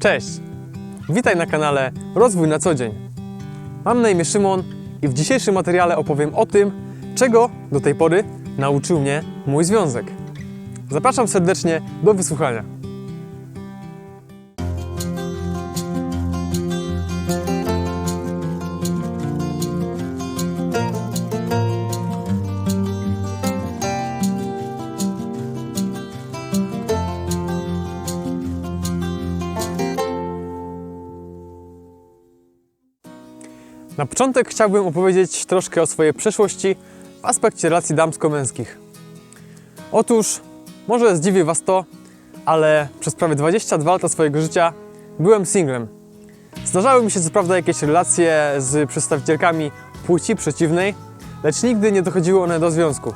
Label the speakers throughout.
Speaker 1: Cześć! Witaj na kanale Rozwój na co dzień. Mam na imię Szymon i w dzisiejszym materiale opowiem o tym, czego do tej pory nauczył mnie mój związek. Zapraszam serdecznie do wysłuchania. Na początek chciałbym opowiedzieć troszkę o swojej przeszłości w aspekcie relacji damsko-męskich. Otóż, może zdziwi Was to, ale przez prawie 22 lata swojego życia byłem singlem. Zdarzały mi się co prawda jakieś relacje z przedstawicielkami płci przeciwnej, lecz nigdy nie dochodziły one do związku.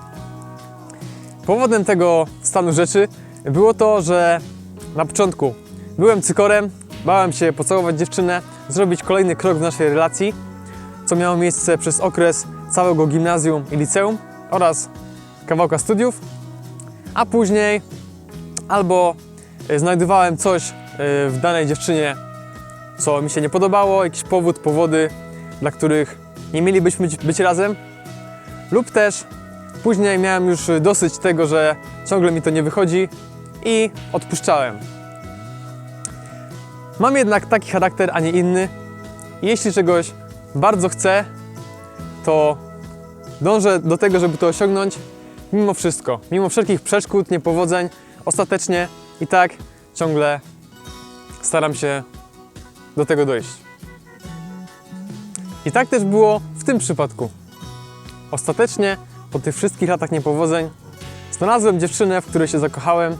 Speaker 1: Powodem tego stanu rzeczy było to, że na początku byłem cykorem, bałem się pocałować dziewczynę, zrobić kolejny krok w naszej relacji, co miało miejsce przez okres całego gimnazjum i liceum oraz kawałka studiów, a później albo e, znajdowałem coś e, w danej dziewczynie, co mi się nie podobało, jakiś powód, powody, dla których nie mielibyśmy być- razem, lub też później miałem już dosyć tego, że ciągle mi to nie wychodzi i odpuszczałem. Mam jednak taki charakter, a nie inny. Jeśli czegoś bardzo chcę, to dążę do tego, żeby to osiągnąć mimo wszystko. Mimo wszelkich przeszkód, niepowodzeń, ostatecznie i tak ciągle staram się do tego dojść. I tak też było w tym przypadku. Ostatecznie, po tych wszystkich latach niepowodzeń, znalazłem dziewczynę, w której się zakochałem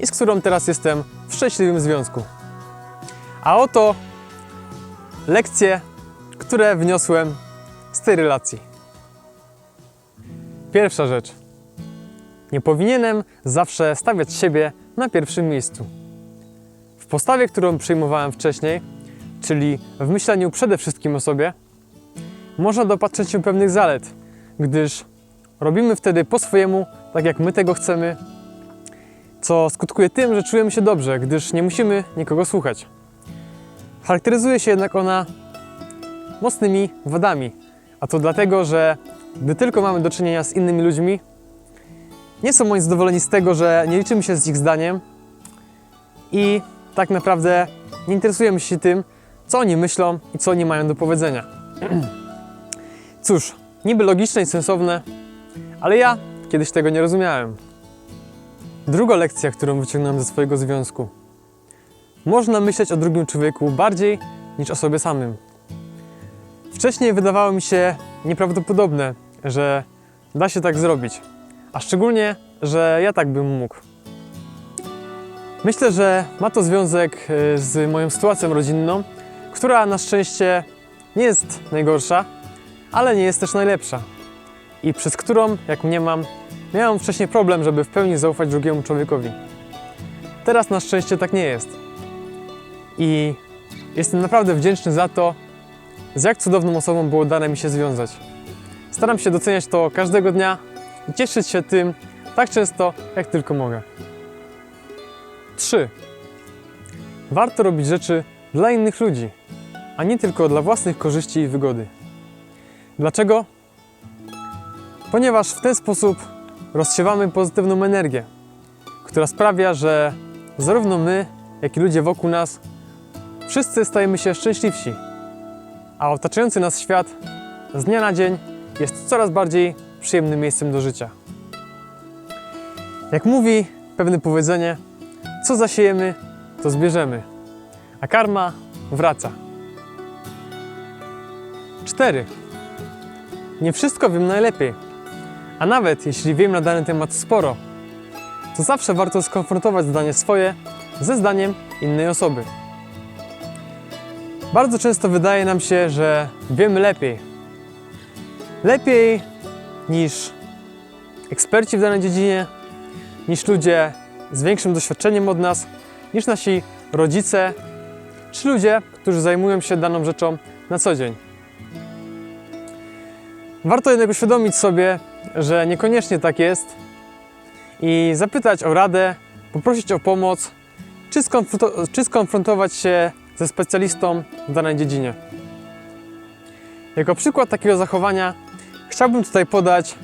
Speaker 1: i z którą teraz jestem w szczęśliwym związku. A oto lekcje, które wniosłem z tej relacji. Pierwsza rzecz. Nie powinienem zawsze stawiać siebie na pierwszym miejscu. W postawie, którą przyjmowałem wcześniej, czyli w myśleniu przede wszystkim o sobie, można dopatrzeć się pewnych zalet, gdyż robimy wtedy po swojemu, tak jak my tego chcemy, co skutkuje tym, że czujemy się dobrze, gdyż nie musimy nikogo słuchać. Charakteryzuje się jednak ona mocnymi wadami, a to dlatego, że gdy tylko mamy do czynienia z innymi ludźmi, nie są oni zadowoleni z tego, że nie liczymy się z ich zdaniem i tak naprawdę nie interesujemy się tym, co oni myślą i co oni mają do powiedzenia. Cóż, niby logiczne i sensowne, ale ja kiedyś tego nie rozumiałem. Druga lekcja, którą wyciągnąłem ze swojego związku. Można myśleć o drugim człowieku bardziej niż o sobie samym. Wcześniej wydawało mi się nieprawdopodobne, że da się tak zrobić, a szczególnie, że ja tak bym mógł. Myślę, że ma to związek y, z moją sytuacją rodzinną, która na szczęście nie jest najgorsza, ale nie jest też najlepsza. I przez którą, jak mniemam, miałem wcześniej problem, żeby w pełni zaufać drugiemu człowiekowi. Teraz na szczęście tak nie jest. I jestem naprawdę wdzięczny za to, z jak cudowną osobą było dane mi się związać. Staram się doceniać to każdego dnia i cieszyć się tym tak często, jak tylko mogę. 3. Warto robić rzeczy dla innych ludzi, a nie tylko dla własnych korzyści i wygody. Dlaczego? Ponieważ w ten sposób rozsiewamy pozytywną energię, która sprawia, że zarówno my, jak i ludzie wokół nas wszyscy stajemy się szczęśliwsi, a otaczający nas świat z dnia na dzień jest coraz bardziej przyjemnym miejscem do życia. Jak mówi pewne powiedzenie, co zasiejemy, to zbierzemy, a karma wraca. 4. Nie wszystko wiem najlepiej, a nawet jeśli wiem na dany temat sporo, to zawsze warto skonfrontować zdanie swoje ze zdaniem innej osoby. Bardzo często wydaje nam się, że wiemy lepiej. Lepiej niż eksperci w danej dziedzinie, niż ludzie z większym doświadczeniem od nas, niż nasi rodzice, czy ludzie, którzy zajmują się daną rzeczą na co dzień. Warto jednak uświadomić sobie, że niekoniecznie tak jest i zapytać o radę, poprosić o pomoc, czy, skonfronto- czy skonfrontować się ze specjalistą w danej dziedzinie. Jako przykład takiego zachowania chciałbym tutaj podać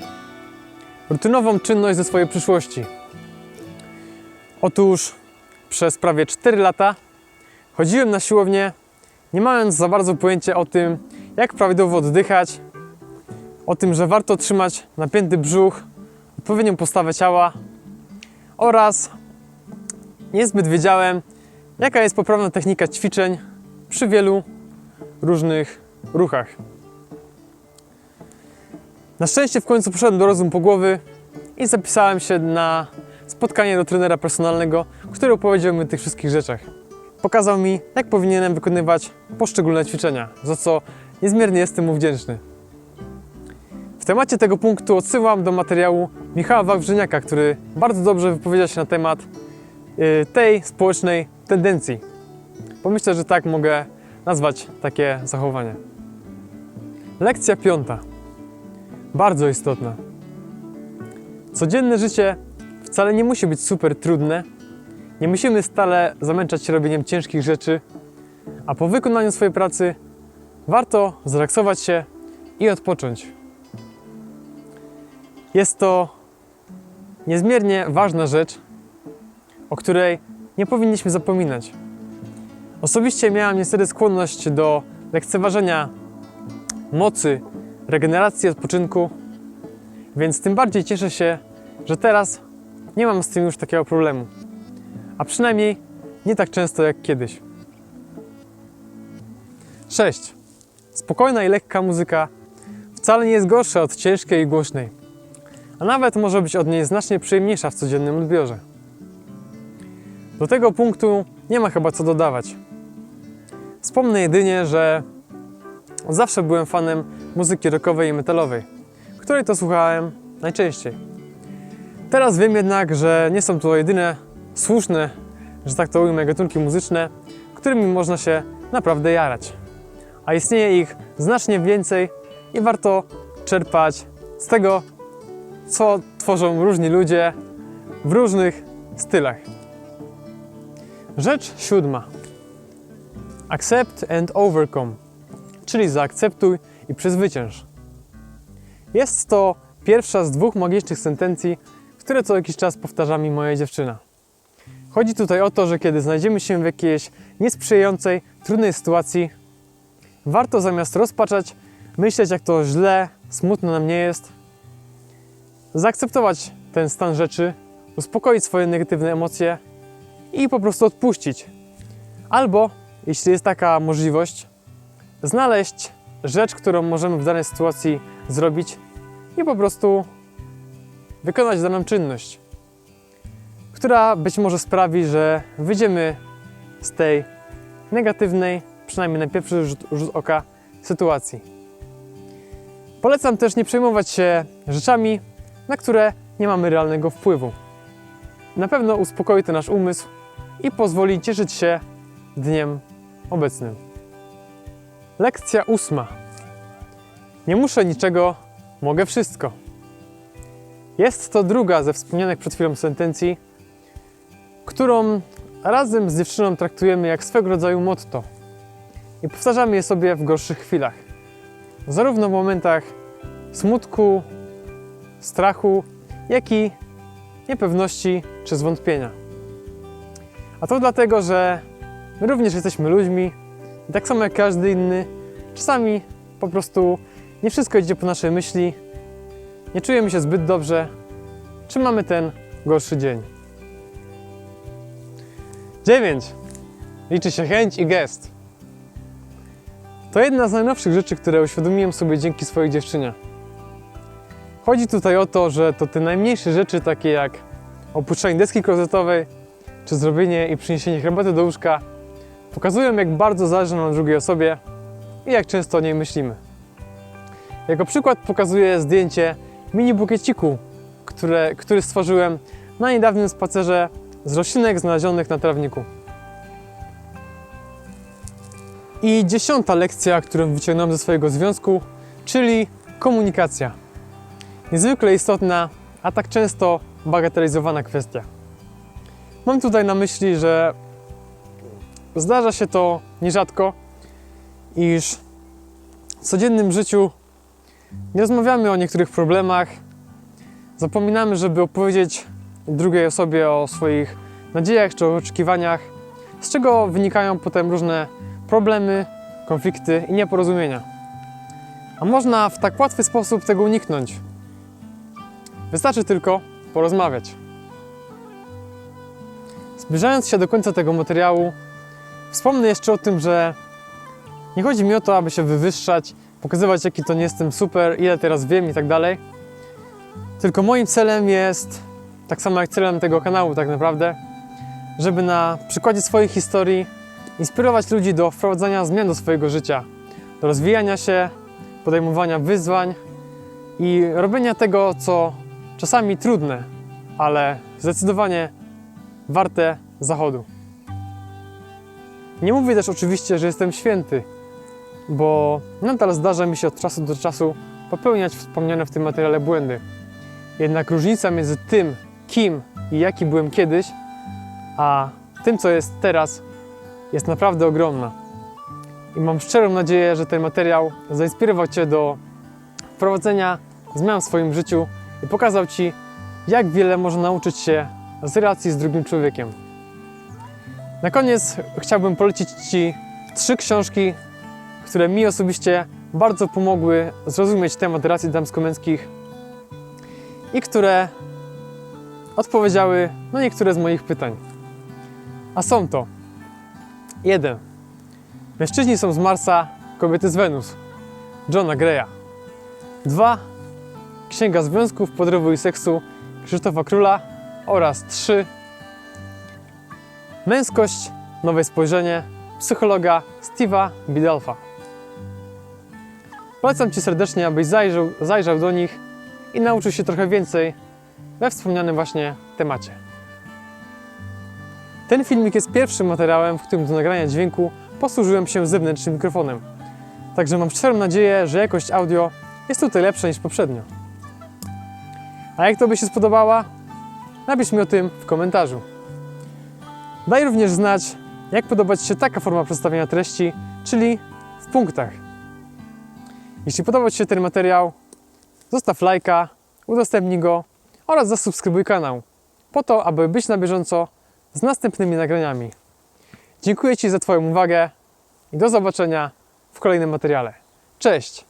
Speaker 1: rutynową czynność ze swojej przyszłości. Otóż przez prawie 4 lata chodziłem na siłownię, nie mając za bardzo pojęcia o tym, jak prawidłowo oddychać, o tym, że warto trzymać napięty brzuch, odpowiednią postawę ciała oraz niezbyt wiedziałem, jaka jest poprawna technika ćwiczeń przy wielu różnych ruchach. Na szczęście w końcu poszedłem do rozumu głowy i zapisałem się na spotkanie do trenera personalnego, który opowiedział mi o tych wszystkich rzeczach. Pokazał mi, jak powinienem wykonywać poszczególne ćwiczenia, za co niezmiernie jestem mu wdzięczny. W temacie tego punktu odsyłam do materiału Michała Wawrzyniaka, który bardzo dobrze wypowiedział się na temat tej społecznej tendencji. Bo myślę, że tak mogę nazwać takie zachowanie. Lekcja piąta. Bardzo istotna. Codzienne życie wcale nie musi być super trudne. Nie musimy stale zamęczać się robieniem ciężkich rzeczy, a po wykonaniu swojej pracy warto zrelaksować się i odpocząć. Jest to niezmiernie ważna rzecz, o której nie powinniśmy zapominać. Osobiście miałem niestety skłonność do lekceważenia mocy, regeneracji odpoczynku, więc tym bardziej cieszę się, że teraz nie mam z tym już takiego problemu. A przynajmniej nie tak często jak kiedyś. 6. Spokojna i lekka muzyka wcale nie jest gorsza od ciężkiej i głośnej, a nawet może być od niej znacznie przyjemniejsza w codziennym odbiorze. Do tego punktu nie ma chyba co dodawać. Wspomnę jedynie, że zawsze byłem fanem muzyki rockowej i metalowej, której to słuchałem najczęściej. Teraz wiem jednak, że nie są to jedyne słuszne, że tak to ujmę, gatunki muzyczne, którymi można się naprawdę jarać. A istnieje ich znacznie więcej i warto czerpać z tego, co tworzą różni ludzie w różnych stylach. Rzecz siódma. Accept and overcome, czyli zaakceptuj i przezwycięż. Jest to pierwsza z dwóch magicznych sentencji, które co jakiś czas powtarza mi moja dziewczyna. Chodzi tutaj o to, że kiedy znajdziemy się w jakiejś niesprzyjającej, trudnej sytuacji, warto zamiast rozpaczać, myśleć jak to źle, smutno nam nie jest, zaakceptować ten stan rzeczy, uspokoić swoje negatywne emocje i po prostu odpuścić. Albo, jeśli jest taka możliwość, znaleźć rzecz, którą możemy w danej sytuacji zrobić i po prostu wykonać daną czynność, która być może sprawi, że wyjdziemy z tej negatywnej, przynajmniej na pierwszy rzut, rzut oka, sytuacji. Polecam też nie przejmować się rzeczami, na które nie mamy realnego wpływu. Na pewno uspokoi to nasz umysł i pozwoli cieszyć się dniem obecnym. Lekcja ósma. Nie muszę niczego, mogę wszystko. Jest to druga ze wspomnianych przed chwilą sentencji, którą razem z dziewczyną traktujemy jak swego rodzaju motto i powtarzamy je sobie w gorszych chwilach. Zarówno w momentach smutku, strachu, jak i niepewności czy zwątpienia. A to dlatego, że my również jesteśmy ludźmi i tak samo jak każdy inny, czasami po prostu nie wszystko idzie po naszej myśli, nie czujemy się zbyt dobrze, czy mamy ten gorszy dzień. 9. Liczy się chęć i gest. To jedna z najnowszych rzeczy, które uświadomiłem sobie dzięki swojej dziewczynie. Chodzi tutaj o to, że to te najmniejsze rzeczy, takie jak opuszczanie deski klozetowej, czy zrobienie i przyniesienie herbaty do łóżka, pokazują, jak bardzo zależy nam na drugiej osobie i jak często o niej myślimy. Jako przykład pokazuję zdjęcie mini bukieciku, które, który stworzyłem na niedawnym spacerze z roślinek znalezionych na trawniku. I dziesiąta lekcja, którą wyciągnąłem ze swojego związku, czyli komunikacja. Niezwykle istotna, a tak często bagatelizowana kwestia. Mam tutaj na myśli, że zdarza się to nierzadko, iż w codziennym życiu nie rozmawiamy o niektórych problemach, zapominamy, żeby opowiedzieć drugiej osobie o swoich nadziejach czy oczekiwaniach, z czego wynikają potem różne problemy, konflikty i nieporozumienia. A można w tak łatwy sposób tego uniknąć. Wystarczy tylko porozmawiać. Zbliżając się do końca tego materiału, wspomnę jeszcze o tym, że nie chodzi mi o to, aby się wywyższać, pokazywać, jaki to nie jestem super, ile teraz wiem i tak dalej. Tylko moim celem jest, tak samo jak celem tego kanału, tak naprawdę, żeby na przykładzie swoich historii inspirować ludzi do wprowadzania zmian do swojego życia, do rozwijania się, podejmowania wyzwań i robienia tego, co czasami trudne, ale zdecydowanie warte zachodu. Nie mówię też oczywiście, że jestem święty, bo nadal zdarza mi się od czasu do czasu popełniać wspomniane w tym materiale błędy. Jednak różnica między tym, kim i jaki byłem kiedyś, a tym, co jest teraz, jest naprawdę ogromna. I mam szczerą nadzieję, że ten materiał zainspirował Cię do wprowadzenia zmian w swoim życiu i pokazał Ci, jak wiele można nauczyć się z relacji z drugim człowiekiem. Na koniec chciałbym polecić Ci trzy książki, które mi osobiście bardzo pomogły zrozumieć temat relacji damsko-męskich i które odpowiedziały na niektóre z moich pytań. A są to 1. Mężczyźni są z Marsa, kobiety z Wenus. Johna Greya. 2. Księga Związków, Podrywu i Seksu Krzysztofa Króla oraz 3. Męskość, nowe spojrzenie psychologa Steve'a Bidalfa. Polecam Ci serdecznie, abyś zajrzał, zajrzał do nich i nauczył się trochę więcej we wspomnianym właśnie temacie. Ten filmik jest pierwszym materiałem, w którym do nagrania dźwięku posłużyłem się zewnętrznym mikrofonem. Także mam szczerą nadzieję, że jakość audio jest tutaj lepsza niż poprzednio. A jak Tobie się spodobała? Napisz mi o tym w komentarzu. Daj również znać, jak podoba Ci się taka forma przedstawiania treści, czyli w punktach. Jeśli podobał Ci się ten materiał, zostaw lajka, udostępnij go oraz zasubskrybuj kanał, po to, aby być na bieżąco z następnymi nagraniami. Dziękuję Ci za Twoją uwagę i do zobaczenia w kolejnym materiale. Cześć!